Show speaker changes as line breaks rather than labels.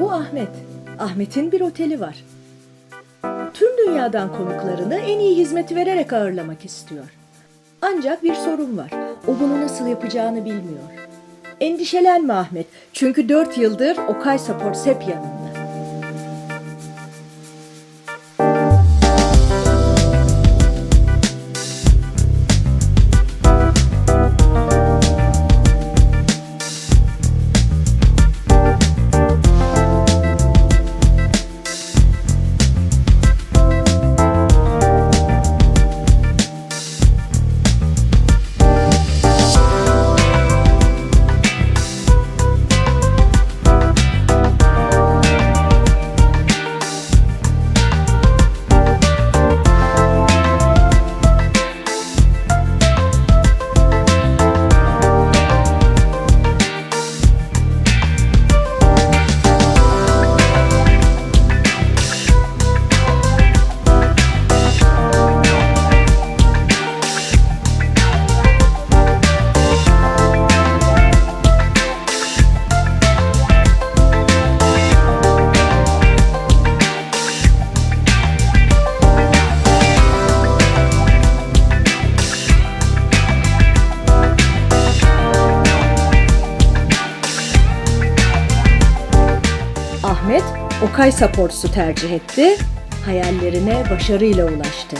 Bu Ahmet. Ahmet'in bir oteli var. Tüm dünyadan konuklarını en iyi hizmeti vererek ağırlamak istiyor. Ancak bir sorun var. O bunu nasıl yapacağını bilmiyor. Endişelenme Ahmet. Çünkü dört yıldır Okay Support hep yanında. Ahmet Okay Supports'u tercih etti. Hayallerine başarıyla ulaştı.